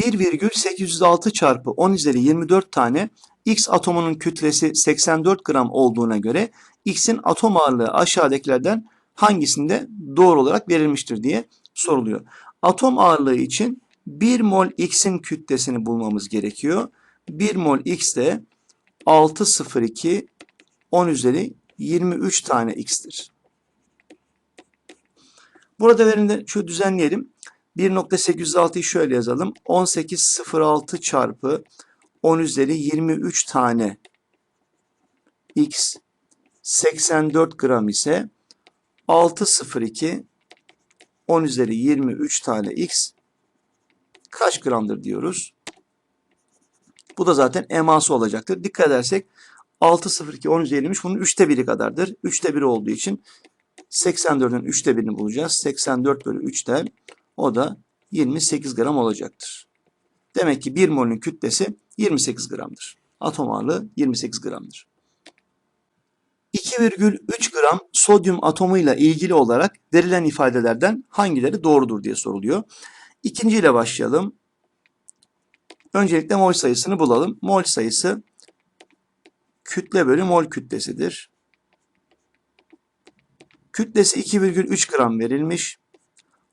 1,806 çarpı 10 üzeri 24 tane X atomunun kütlesi 84 gram olduğuna göre X'in atom ağırlığı aşağıdakilerden hangisinde doğru olarak verilmiştir diye soruluyor. Atom ağırlığı için 1 mol X'in kütlesini bulmamız gerekiyor. 1 mol X de 602 10 üzeri 23 tane X'tir. Burada verimde şu düzenleyelim. 1.806'yı şöyle yazalım. 1806 çarpı 10 üzeri 23 tane X 84 gram ise 602 10 üzeri 23 tane X kaç gramdır diyoruz. Bu da zaten eması olacaktır. Dikkat edersek 602 10 üzeri 23 bunun 3'te 1'i kadardır. 3'te 1'i olduğu için 84'ün 3'te 1'ini bulacağız. 84 bölü 3'ten o da 28 gram olacaktır. Demek ki 1 molün kütlesi 28 gramdır. Atom ağırlığı 28 gramdır. 2,3 gram sodyum atomuyla ilgili olarak verilen ifadelerden hangileri doğrudur diye soruluyor. İkinciyle başlayalım. Öncelikle mol sayısını bulalım. Mol sayısı kütle bölü mol kütlesidir. Kütlesi 2,3 gram verilmiş.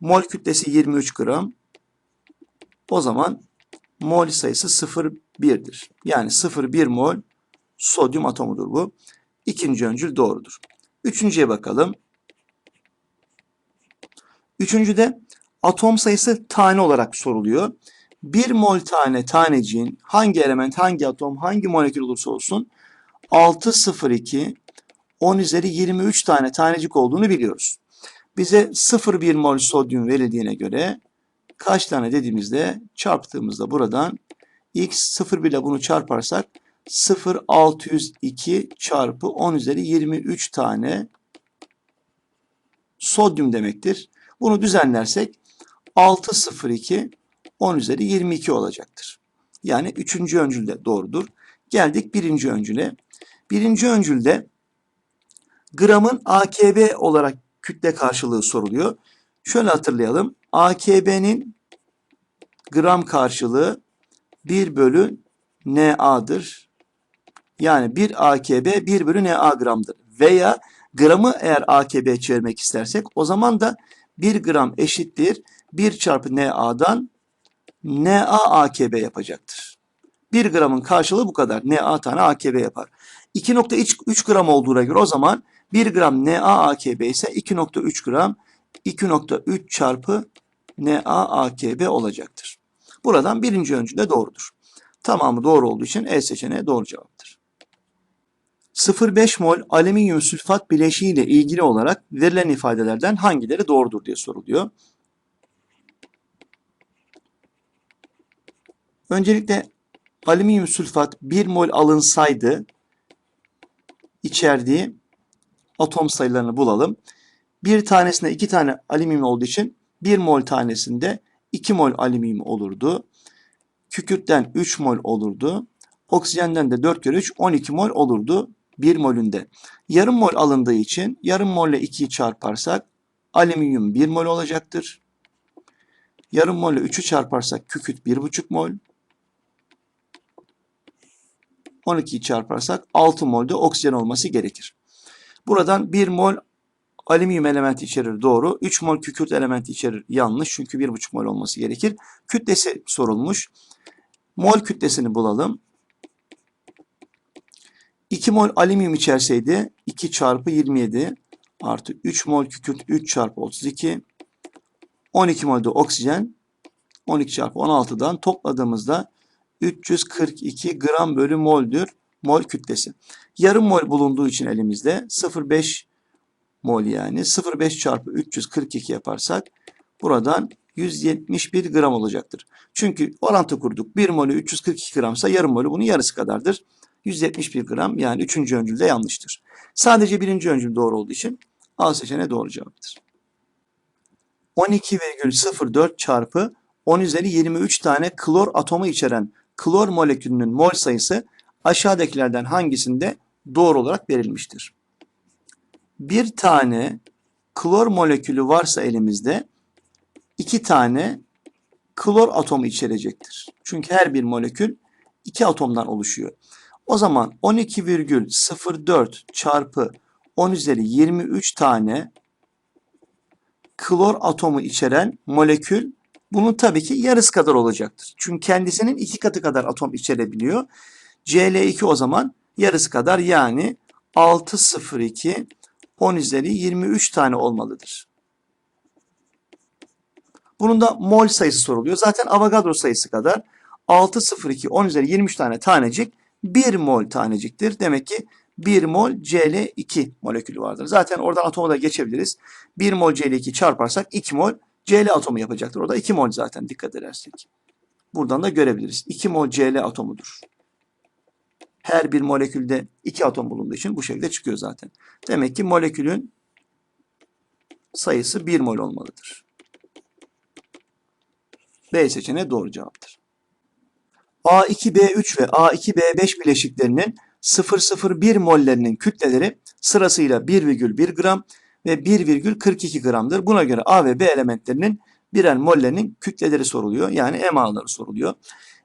Mol kütlesi 23 gram. O zaman mol sayısı 0,1'dir. Yani 0,1 mol sodyum atomudur bu. İkinci öncül doğrudur. Üçüncüye bakalım. Üçüncüde atom sayısı tane olarak soruluyor. 1 mol tane taneciğin hangi element, hangi atom, hangi molekül olursa olsun 602 10 üzeri 23 tane tanecik olduğunu biliyoruz. Bize 0,1 mol sodyum verildiğine göre kaç tane dediğimizde çarptığımızda buradan x 0 ile bunu çarparsak 0,602 çarpı 10 üzeri 23 tane sodyum demektir. Bunu düzenlersek 602 10 üzeri 22 olacaktır. Yani üçüncü öncülde doğrudur. Geldik birinci öncüle. Birinci öncülde gramın AKB olarak kütle karşılığı soruluyor. Şöyle hatırlayalım. AKB'nin gram karşılığı 1 bölü NA'dır. Yani 1 AKB 1 bölü NA gramdır. Veya gramı eğer AKB çevirmek istersek o zaman da 1 gram eşittir 1 çarpı NA'dan NA AKB yapacaktır. 1 gramın karşılığı bu kadar. NA tane AKB yapar. 2.3 gram olduğuna göre o zaman 1 gram NA AKB ise 2.3 gram 2.3 çarpı NA AKB olacaktır. Buradan birinci öncülde doğrudur. Tamamı doğru olduğu için E seçeneği doğru cevaptır. 0,5 mol alüminyum sülfat bileşiği ile ilgili olarak verilen ifadelerden hangileri doğrudur diye soruluyor. Öncelikle alüminyum sülfat 1 mol alınsaydı içerdiği atom sayılarını bulalım. Bir tanesinde 2 tane alüminyum olduğu için 1 mol tanesinde 2 mol alüminyum olurdu. Kükürtten 3 mol olurdu. Oksijenden de 4 kere 3 12 mol olurdu 1 molünde. Yarım mol alındığı için yarım mol ile 2'yi çarparsak alüminyum 1 mol olacaktır. Yarım mol ile 3'ü çarparsak kükürt 1,5 mol. 12'yi çarparsak 6 molde oksijen olması gerekir. Buradan 1 mol alüminyum elementi içerir doğru. 3 mol kükürt elementi içerir yanlış. Çünkü 1,5 mol olması gerekir. Kütlesi sorulmuş. Mol kütlesini bulalım. 2 mol alüminyum içerseydi 2 çarpı 27 artı 3 mol kükürt 3 çarpı 32 12 mol de oksijen 12 çarpı 16'dan topladığımızda 342 gram bölü moldür mol kütlesi. Yarım mol bulunduğu için elimizde 0,5 mol yani 0,5 çarpı 342 yaparsak buradan 171 gram olacaktır. Çünkü orantı kurduk. 1 molü 342 gramsa yarım molü bunun yarısı kadardır. 171 gram yani 3. öncülde yanlıştır. Sadece 1. öncül doğru olduğu için A seçeneği doğru cevaptır. 12,04 çarpı 10 üzeri 23 tane klor atomu içeren klor molekülünün mol sayısı aşağıdakilerden hangisinde doğru olarak verilmiştir? Bir tane klor molekülü varsa elimizde iki tane klor atomu içerecektir. Çünkü her bir molekül iki atomdan oluşuyor. O zaman 12,04 çarpı 10 üzeri 23 tane klor atomu içeren molekül bunun tabii ki yarısı kadar olacaktır. Çünkü kendisinin iki katı kadar atom içerebiliyor. Cl2 o zaman yarısı kadar yani 602 10 üzeri 23 tane olmalıdır. Bunun da mol sayısı soruluyor. Zaten Avogadro sayısı kadar 602 10 üzeri 23 tane tanecik 1 mol taneciktir. Demek ki 1 mol Cl2 molekülü vardır. Zaten oradan atomu da geçebiliriz. 1 mol Cl2 çarparsak 2 mol Cl atomu yapacaktır. Orada 2 mol zaten dikkat edersek. Buradan da görebiliriz. 2 mol Cl atomudur. Her bir molekülde 2 atom bulunduğu için bu şekilde çıkıyor zaten. Demek ki molekülün sayısı 1 mol olmalıdır. B seçeneği doğru cevaptır. A2B3 ve A2B5 bileşiklerinin 0,01 mollerinin kütleleri sırasıyla 1,1 gram ve 1,42 gramdır. Buna göre A ve B elementlerinin birer mollerinin kütleleri soruluyor. Yani MA'ları soruluyor.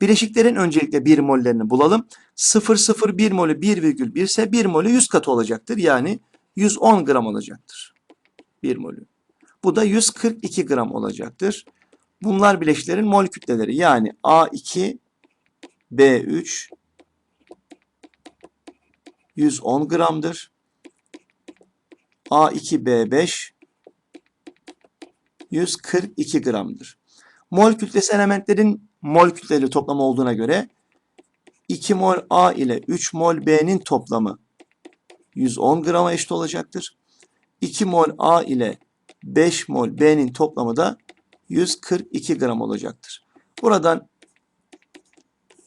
Bileşiklerin öncelikle 1 mollerini bulalım. 0,01 molü 1,1 ise 1 molü 100 katı olacaktır. Yani 110 gram olacaktır. 1 molü. Bu da 142 gram olacaktır. Bunlar bileşiklerin mol kütleleri. Yani A2 B3 110 gramdır. A2B5 142 gramdır. Mol kütlesi elementlerin mol kütleleri toplamı olduğuna göre 2 mol A ile 3 mol B'nin toplamı 110 grama eşit olacaktır. 2 mol A ile 5 mol B'nin toplamı da 142 gram olacaktır. Buradan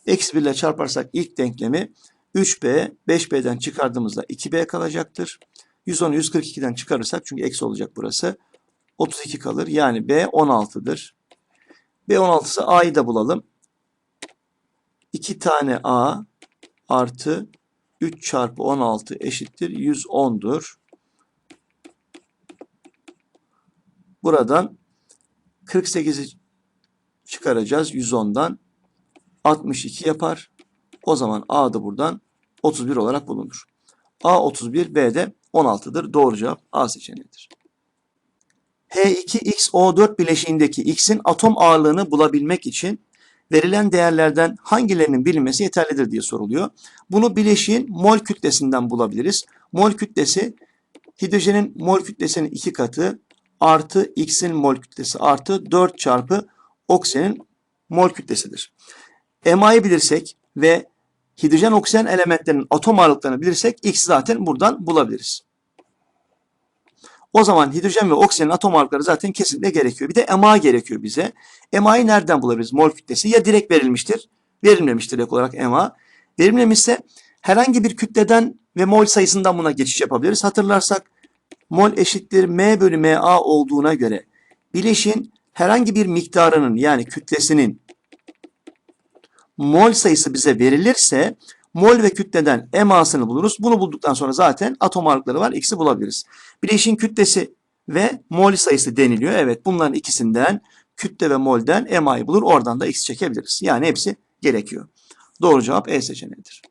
eksi 1 ile çarparsak ilk denklemi 3B, 5B'den çıkardığımızda 2B kalacaktır. 110'u 142'den çıkarırsak çünkü eksi olacak burası. 32 kalır. Yani B 16'dır. B 16 ise A'yı da bulalım. 2 tane A artı 3 çarpı 16 eşittir 110'dur. Buradan 48'i çıkaracağız 110'dan. 62 yapar. O zaman A da buradan 31 olarak bulunur. A 31, B de 16'dır. Doğru cevap A seçeneğidir. H2XO4 bileşiğindeki X'in atom ağırlığını bulabilmek için verilen değerlerden hangilerinin bilinmesi yeterlidir diye soruluyor. Bunu bileşiğin mol kütlesinden bulabiliriz. Mol kütlesi hidrojenin mol kütlesinin iki katı artı X'in mol kütlesi artı 4 çarpı oksijenin mol kütlesidir. MA'yı bilirsek ve hidrojen oksijen elementlerinin atom ağırlıklarını bilirsek X zaten buradan bulabiliriz. O zaman hidrojen ve oksijenin atom ağırlıkları zaten kesinlikle gerekiyor. Bir de MA gerekiyor bize. MA'yı nereden bulabiliriz? Mol kütlesi ya direkt verilmiştir, verilmemiştir direkt olarak MA. Verilmemişse herhangi bir kütleden ve mol sayısından buna geçiş yapabiliriz. Hatırlarsak mol eşittir M bölü MA olduğuna göre bileşin herhangi bir miktarının yani kütlesinin mol sayısı bize verilirse mol ve kütleden MA'sını buluruz. Bunu bulduktan sonra zaten atom ağırlıkları var. X'i bulabiliriz. Bileşin kütlesi ve mol sayısı deniliyor. Evet bunların ikisinden kütle ve molden MA'yı bulur. Oradan da X çekebiliriz. Yani hepsi gerekiyor. Doğru cevap E seçeneğidir.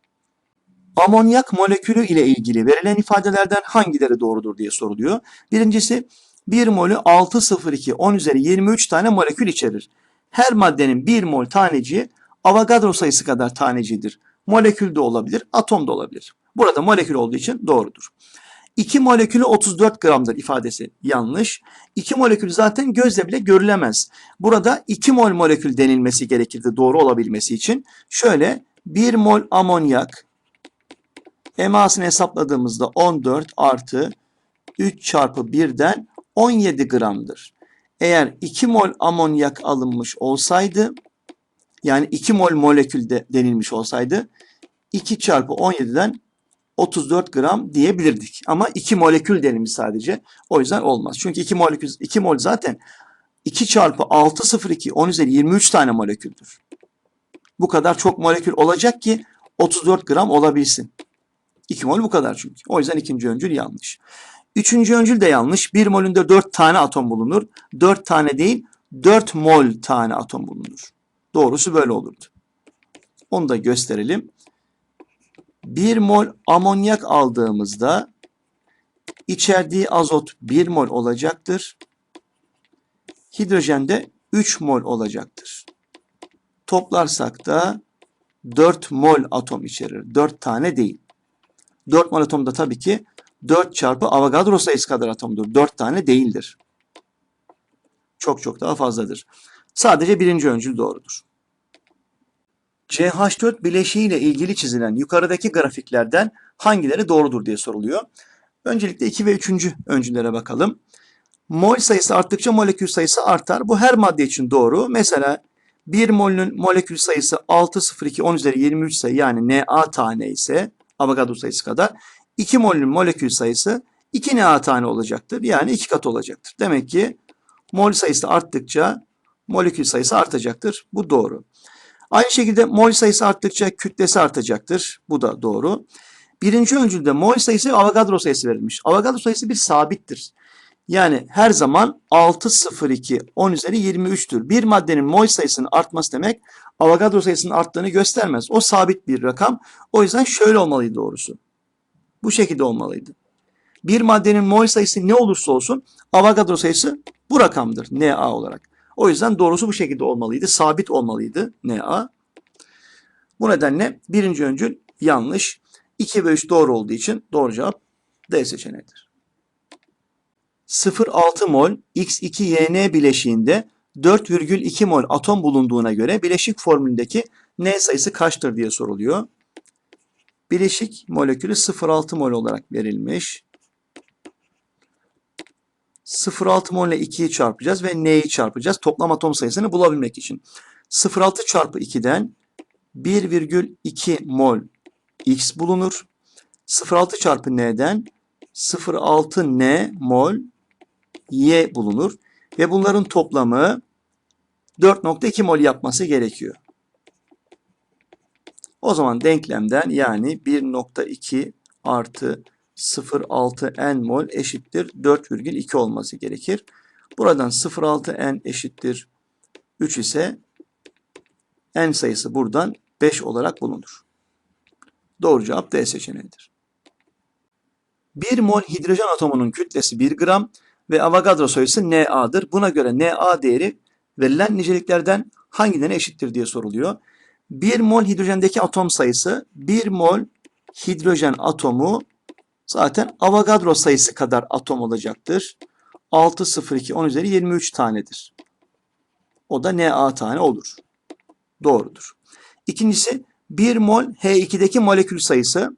Amonyak molekülü ile ilgili verilen ifadelerden hangileri doğrudur diye soruluyor. Birincisi 1 molü 602 10 üzeri 23 tane molekül içerir. Her maddenin 1 mol taneciği Avogadro sayısı kadar tanecidir. Molekül de olabilir, atom da olabilir. Burada molekül olduğu için doğrudur. 2 molekülü 34 gramdır ifadesi yanlış. 2 molekül zaten gözle bile görülemez. Burada 2 mol molekül denilmesi gerekirdi doğru olabilmesi için. Şöyle 1 mol amonyak emasını hesapladığımızda 14 artı 3 çarpı 1'den 17 gramdır. Eğer 2 mol amonyak alınmış olsaydı yani 2 mol molekül de denilmiş olsaydı 2 çarpı 17'den 34 gram diyebilirdik. Ama 2 molekül denilmiş sadece. O yüzden olmaz. Çünkü 2 molekül 2 mol zaten 2 çarpı 602 10 üzeri 23 tane moleküldür. Bu kadar çok molekül olacak ki 34 gram olabilsin. 2 mol bu kadar çünkü. O yüzden ikinci öncül yanlış. Üçüncü öncül de yanlış. 1 molünde 4 tane atom bulunur. 4 tane değil 4 mol tane atom bulunur. Doğrusu böyle olurdu. Onu da gösterelim. 1 mol amonyak aldığımızda içerdiği azot 1 mol olacaktır. Hidrojen de 3 mol olacaktır. Toplarsak da 4 mol atom içerir. 4 tane değil. 4 mol atom da tabii ki 4 çarpı Avogadro sayısı kadar atomdur. 4 tane değildir. Çok çok daha fazladır. Sadece birinci öncül doğrudur. CH4 bileşiği ile ilgili çizilen yukarıdaki grafiklerden hangileri doğrudur diye soruluyor. Öncelikle 2 ve 3. öncüllere bakalım. Mol sayısı arttıkça molekül sayısı artar. Bu her madde için doğru. Mesela 1 molünün molekül sayısı 602 10 üzeri 23 ise yani Na tane ise Avogadro sayısı kadar 2 molünün molekül sayısı 2 Na tane olacaktır. Yani 2 kat olacaktır. Demek ki mol sayısı arttıkça molekül sayısı artacaktır. Bu doğru. Aynı şekilde mol sayısı arttıkça kütlesi artacaktır. Bu da doğru. Birinci öncülde mol sayısı ve Avogadro sayısı verilmiş. Avogadro sayısı bir sabittir. Yani her zaman 602 10 üzeri 23'tür. Bir maddenin mol sayısının artması demek Avogadro sayısının arttığını göstermez. O sabit bir rakam. O yüzden şöyle olmalıydı doğrusu. Bu şekilde olmalıydı. Bir maddenin mol sayısı ne olursa olsun Avogadro sayısı bu rakamdır Na olarak. O yüzden doğrusu bu şekilde olmalıydı. Sabit olmalıydı Na. Bu nedenle birinci öncül yanlış. 2 ve 3 doğru olduğu için doğru cevap D seçeneğidir. 0,6 mol X2YN bileşiğinde 4,2 mol atom bulunduğuna göre bileşik formülündeki N sayısı kaçtır diye soruluyor. Bileşik molekülü 0,6 mol olarak verilmiş. 0,6 mol ile 2'yi çarpacağız ve N'yi çarpacağız toplam atom sayısını bulabilmek için. 0,6 çarpı 2'den 1,2 mol X bulunur. 0,6 çarpı N'den 0,6 N mol Y bulunur. Ve bunların toplamı 4,2 mol yapması gerekiyor. O zaman denklemden yani 1,2 artı 0,6 n mol eşittir 4,2 olması gerekir. Buradan 0,6 n eşittir 3 ise n sayısı buradan 5 olarak bulunur. Doğru cevap D seçeneğidir. 1 mol hidrojen atomunun kütlesi 1 gram ve Avogadro sayısı Na'dır. Buna göre Na değeri verilen niceliklerden hangilerine eşittir diye soruluyor. 1 mol hidrojendeki atom sayısı 1 mol hidrojen atomu zaten Avogadro sayısı kadar atom olacaktır. 602 10 üzeri 23 tanedir. O da Na tane olur. Doğrudur. İkincisi 1 mol H2'deki molekül sayısı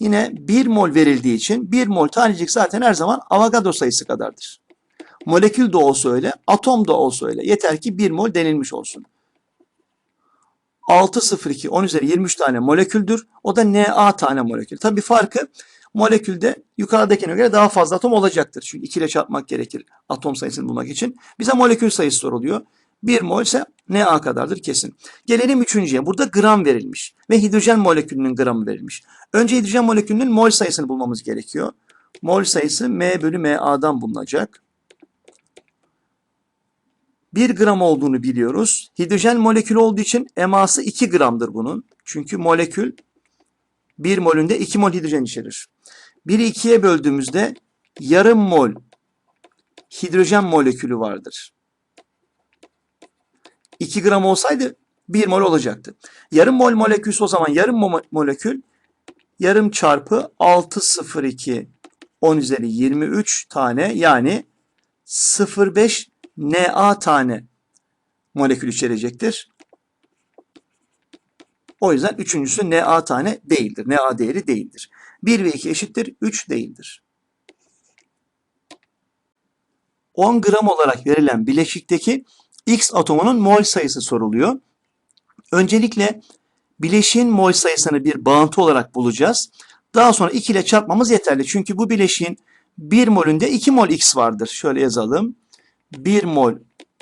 yine 1 mol verildiği için 1 mol tanecik zaten her zaman Avogadro sayısı kadardır. Molekül de olsa öyle, atom da olsa öyle. Yeter ki 1 mol denilmiş olsun. 602 10 üzeri 23 tane moleküldür. O da Na tane molekül. Tabii farkı molekülde yukarıdakine göre daha fazla atom olacaktır. Çünkü 2 ile çarpmak gerekir atom sayısını bulmak için. Bize molekül sayısı soruluyor. 1 mol ise Na kadardır kesin. Gelelim üçüncüye. Burada gram verilmiş ve hidrojen molekülünün gramı verilmiş. Önce hidrojen molekülünün mol sayısını bulmamız gerekiyor. Mol sayısı M bölü MA'dan bulunacak. 1 gram olduğunu biliyoruz. Hidrojen molekülü olduğu için eması 2 gramdır bunun. Çünkü molekül 1 molünde 2 mol hidrojen içerir. 1'i 2'ye böldüğümüzde yarım mol hidrojen molekülü vardır. 2 gram olsaydı 1 mol olacaktı. Yarım mol molekülse o zaman yarım mo molekül yarım çarpı 602 10 üzeri 23 tane yani 0,5 Na tane molekül içerecektir. O yüzden üçüncüsü Na tane değildir. Na değeri değildir. 1 ve 2 eşittir 3 değildir. 10 gram olarak verilen bileşikteki X atomunun mol sayısı soruluyor. Öncelikle bileşiğin mol sayısını bir bağıntı olarak bulacağız. Daha sonra 2 ile çarpmamız yeterli. Çünkü bu bileşiğin 1 molünde 2 mol X vardır. Şöyle yazalım. 1 mol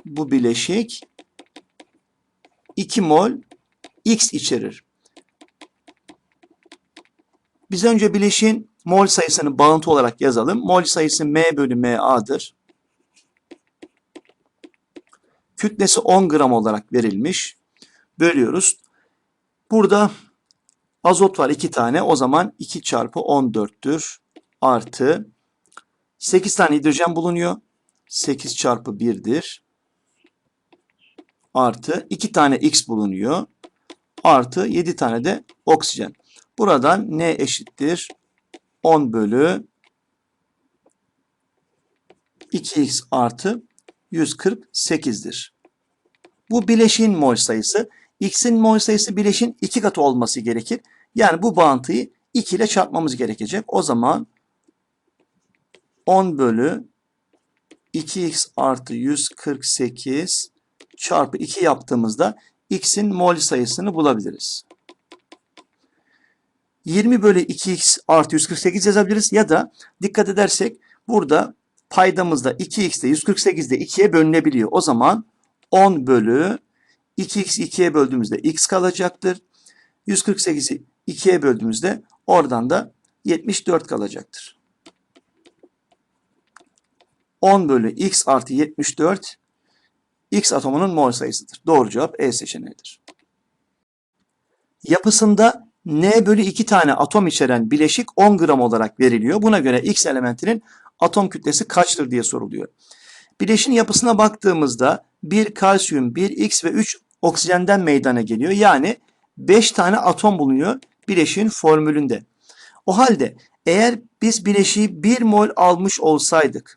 bu bileşik 2 mol X içerir. Biz önce bileşiğin mol sayısını bağıntı olarak yazalım. Mol sayısı M bölü MA'dır. Kütlesi 10 gram olarak verilmiş. Bölüyoruz. Burada azot var 2 tane. O zaman 2 çarpı 14'tür. Artı 8 tane hidrojen bulunuyor. 8 çarpı 1'dir. Artı 2 tane X bulunuyor. Artı 7 tane de oksijen. Buradan N eşittir? 10 bölü 2x artı 148'dir. Bu bileşiğin mol sayısı. X'in mol sayısı bileşin 2 katı olması gerekir. Yani bu bağıntıyı 2 ile çarpmamız gerekecek. O zaman 10 bölü 2x artı 148 çarpı 2 yaptığımızda x'in mol sayısını bulabiliriz. 20 bölü 2x artı 148 yazabiliriz ya da dikkat edersek burada paydamızda 2x de 148 de 2'ye bölünebiliyor. O zaman 10 bölü 2x 2'ye böldüğümüzde x kalacaktır. 148'i 2'ye böldüğümüzde oradan da 74 kalacaktır. 10 bölü x artı 74 x atomunun mol sayısıdır. Doğru cevap E seçeneğidir. Yapısında N bölü 2 tane atom içeren bileşik 10 gram olarak veriliyor. Buna göre X elementinin atom kütlesi kaçtır diye soruluyor. Bileşin yapısına baktığımızda 1 kalsiyum, 1 X ve 3 oksijenden meydana geliyor. Yani 5 tane atom bulunuyor bileşiğin formülünde. O halde eğer biz bileşiği 1 mol almış olsaydık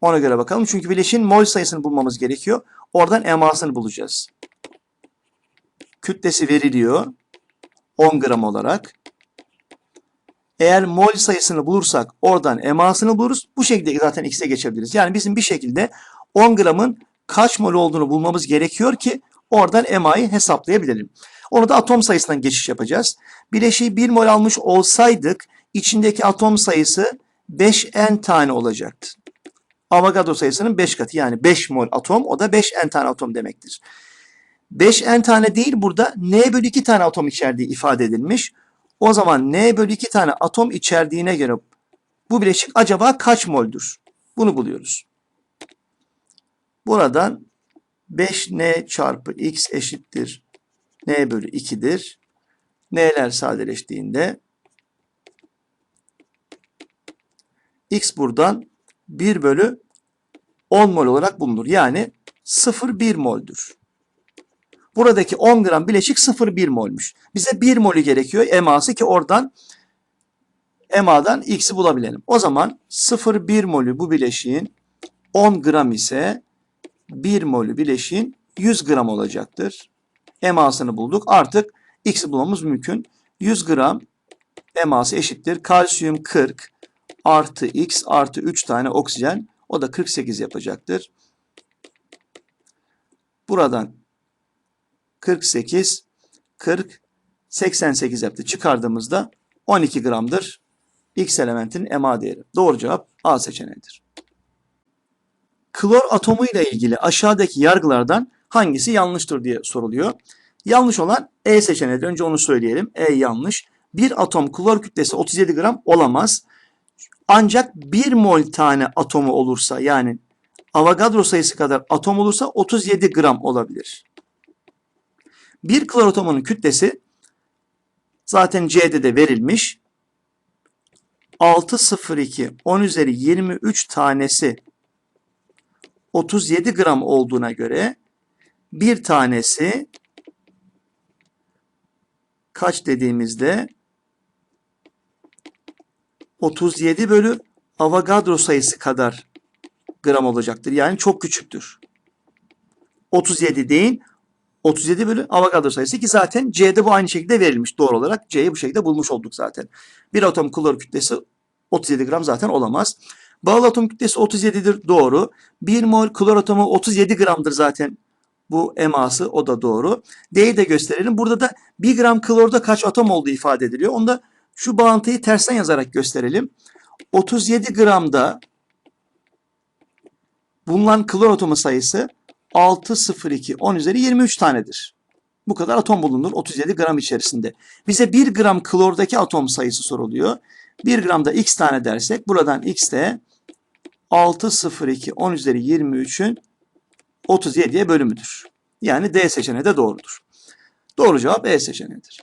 ona göre bakalım. Çünkü bileşiğin mol sayısını bulmamız gerekiyor. Oradan emasını bulacağız. Kütlesi veriliyor. 10 gram olarak. Eğer mol sayısını bulursak oradan emasını buluruz. Bu şekilde zaten x'e geçebiliriz. Yani bizim bir şekilde 10 gramın kaç mol olduğunu bulmamız gerekiyor ki oradan emayı hesaplayabilelim. Onu da atom sayısından geçiş yapacağız. Bileşiği 1 mol almış olsaydık içindeki atom sayısı 5n tane olacaktı. Avogadro sayısının 5 katı yani 5 mol atom o da 5n tane atom demektir. 5n tane değil burada n bölü 2 tane atom içerdiği ifade edilmiş. O zaman n bölü 2 tane atom içerdiğine göre bu bileşik acaba kaç moldür? Bunu buluyoruz. Buradan 5n çarpı x eşittir n bölü 2'dir. N'ler sadeleştiğinde x buradan 1 bölü 10 mol olarak bulunur. Yani 0,1 moldür. Buradaki 10 gram bileşik 0,1 molmuş. Bize 1 molü gerekiyor eması ki oradan emadan x'i bulabilelim. O zaman 0,1 molü bu bileşiğin 10 gram ise 1 molü bileşiğin 100 gram olacaktır. Emasını bulduk. Artık x'i bulmamız mümkün. 100 gram eması eşittir. Kalsiyum 40 artı x artı 3 tane oksijen. O da 48 yapacaktır. Buradan 48, 40, 88 yaptı. Çıkardığımızda 12 gramdır. X elementin EMA değeri. Doğru cevap A seçeneğidir. Klor atomu ile ilgili aşağıdaki yargılardan hangisi yanlıştır diye soruluyor. Yanlış olan E seçeneğidir. Önce onu söyleyelim. E yanlış. Bir atom klor kütlesi 37 gram olamaz. Ancak 1 mol tane atomu olursa yani Avogadro sayısı kadar atom olursa 37 gram olabilir. Bir klor atomunun kütlesi zaten C'de de verilmiş. 602 10 üzeri 23 tanesi 37 gram olduğuna göre bir tanesi kaç dediğimizde 37 bölü Avogadro sayısı kadar gram olacaktır. Yani çok küçüktür. 37 değil 37 bölü Avogadro sayısı ki zaten C'de bu aynı şekilde verilmiş doğru olarak. C'yi bu şekilde bulmuş olduk zaten. Bir atom klor kütlesi 37 gram zaten olamaz. Bağlı atom kütlesi 37'dir doğru. 1 mol klor atomu 37 gramdır zaten bu eması o da doğru. D'yi de gösterelim. Burada da 1 gram klorda kaç atom olduğu ifade ediliyor. Onu da şu bağıntıyı tersten yazarak gösterelim. 37 gramda bulunan klor atomu sayısı 602 10 üzeri 23 tanedir. Bu kadar atom bulunur 37 gram içerisinde. Bize 1 gram klordaki atom sayısı soruluyor. 1 gramda x tane dersek buradan x de 602 10 üzeri 23'ün 37'ye bölümüdür. Yani D seçeneği de doğrudur. Doğru cevap E seçeneğidir.